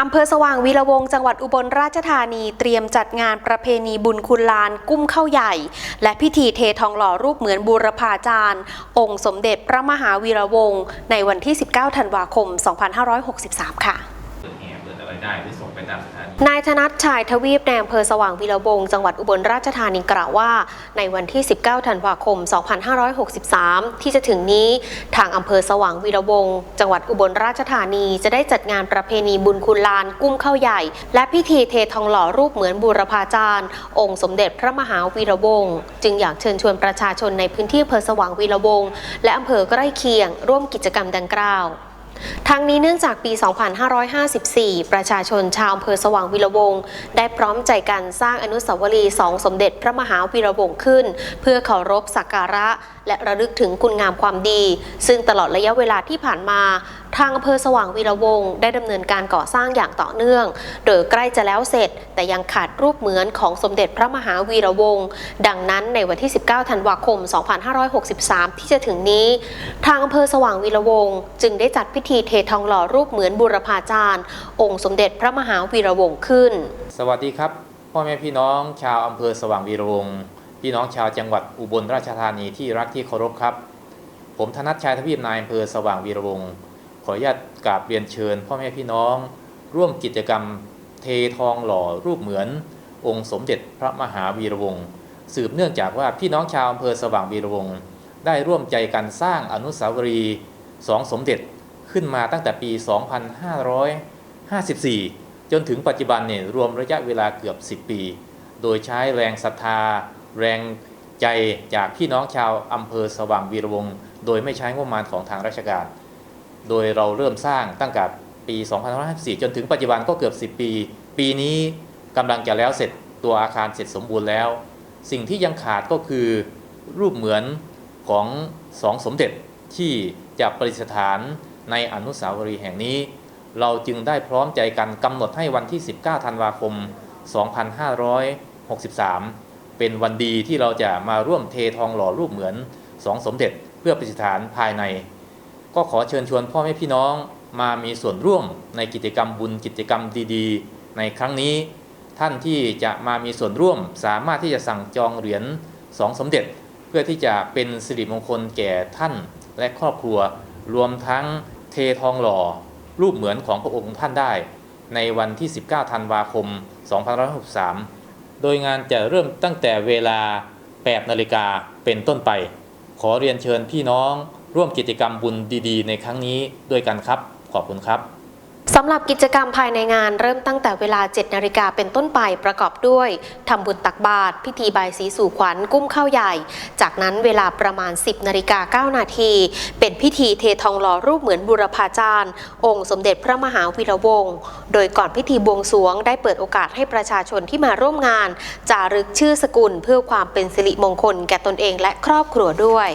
อำเภอสว่างวีระวงจังหวัดอุบลราชธานีเตรียมจัดงานประเพณีบุญคุณลานกุ้มข้าวใหญ่ และพิธีเททองหล่อรูปเหมือนบูรพาจารย์ องค์สมเด็จพระมหาวีระวงศ์ในวันที่ 19 ธันวาคม 2563 ค่ะ ได้หรือส่งไปตามสถานีนายธนัทชายทวีปในอำเภอสว่างวีระวงศ์จังหวัดอุบลราชธานีกล่าวว่า ในวันที่ 19 ธันวาคม 2563 ที่จะถึงนี้ทางอำเภอสว่างวีระวงศ์จังหวัดอุบลราชธานีจะได้จัดงานประเพณีบุญคุณลานกุ้มข้าวใหญ่ และพิธีเททองหล่อรูปเหมือนบูรพาจารย์ องค์สมเด็จพระมหาวีระวงศ์จึงอยากเชิญชวนประชาชนในพื้นที่อำเภอสว่างวีระวงศ์และอำเภอใกล้เคียง ร่วมกิจกรรมดังกล่าว ทั้งนี้เนื่องจากปี 2554 ประชาชนชาวอำเภอสว่างวีระวงศ์ได้พร้อมใจกันสร้างอนุสาวรีย์สองสมเด็จพระมหาวีระวงศ์ขึ้น เพื่อเคารพสักการะ และระลึกถึงคุณงามความดี ซึ่งตลอดระยะเวลาที่ผ่านมา ทางอำเภอสว่างวีระวงศ์ได้ดำเนินการก่อสร้างอย่างต่อเนื่อง โดยใกล้จะแล้วเสร็จ แต่ยังขาดรูปเหมือนของสมเด็จพระมหาวีระวงศ์ดังนั้นในวันที่ 19 ธันวาคม 2563 ที่จะถึงนี้ ทางอำเภอสว่างวีระวงศ์จึงได้จัดพิธีเททองหล่อรูปเหมือนบุรพาจารย์ องค์สมเด็จพระมหาวีระวงศ์ขึ้น สวัสดีครับ พ่อแม่พี่น้องชาวอำเภอสว่างวีระวงศ์พี่น้องชาวจังหวัดอุบลราชธานีที่รักที่เคารพครับ ผมธนัทชัยทวีปนายอำเภอสว่างวีระวงศ์ขออนุญาตกราบเรียนเชิญ พ่อแม่พี่น้อง ร่วมกิจกรรมเททองหล่อรูปเหมือน องค์สมเด็จพระมหาวีระวงศ์สืบเนื่องจากว่าพี่น้องชาวอำเภอสว่างวีระวงศ์ได้ร่วมใจกันสร้างอนุสาวรีย์สองสมเด็จ ขึ้นมาตั้งแต่ปี 2554 จนถึงปัจจุบันเนี่ยรวมระยะเวลาเกือบ 10 ปี โดยใช้แรงศรัทธา แรงใจจากพี่น้องชาวอำเภอสว่างวีรวงศ์โดยไม่ใช้งบประมาณของทางราชการ โดยเราเริ่มสร้างตั้งแต่ปี 2554 จนถึงปัจจุบันก็เกือบ 10 ปี ปีนี้กำลังจะแล้วเสร็จตัวอาคารเสร็จสมบูรณ์แล้ว สิ่งที่ยังขาดก็คือรูปเหมือนของสองสมเด็จที่จะประดิษฐาน ในอนุสาวรีย์แห่งนี้ เราจึงได้พร้อมใจกันกำหนดให้วันที่ 19 ธันวาคม 2563 เป็นวันดีที่เราจะมาร่วมเททองหล่อรูปเหมือนสองสมเด็จเพื่อประดิษฐานภายใน ก็ขอเชิญชวนพ่อแม่พี่น้องมามีส่วนร่วมในกิจกรรมบุญกิจกรรมดีๆ ในครั้งนี้ ท่านที่จะมามีส่วนร่วมสามารถที่จะสั่งจองเหรียญสองสมเด็จ เพื่อที่จะเป็นสิริมงคลแก่ท่านและครอบครัวรวมทั้ง ททองหล่อ รูปเหมือนของพระองค์ท่านได้ ในวันที่ 19 ธันวาคม 2563 โดยงานจะเริ่มตั้งแต่เวลา 8 นาฬิกาเป็นต้นไป ขอเรียนเชิญพี่น้องร่วมกิจกรรมบุญดีๆ ในครั้งนี้ด้วยกันครับ ขอบคุณครับ สำหรับกิจกรรมภายในงานเริ่มตั้งแต่เวลา 7 นาฬิกาเป็นต้นไปประกอบด้วย ทำบุญตักบาตรพิธีบายสีสู่ขวัญกุ้มข้าวใหญ่ จากนั้นเวลาประมาณ 10 นาฬิกา 9 นาที เป็นพิธีเททองหล่อรูปเหมือนบุรพาจารย์ องค์สมเด็จพระมหาวีระวงศ์โดยก่อนพิธีบวงสรวงได้เปิดโอกาสให้ประชาชนที่มาร่วมงานจารึกชื่อสกุลเพื่อความเป็นสิริมงคลแก่ตนเองและครอบครัวด้วย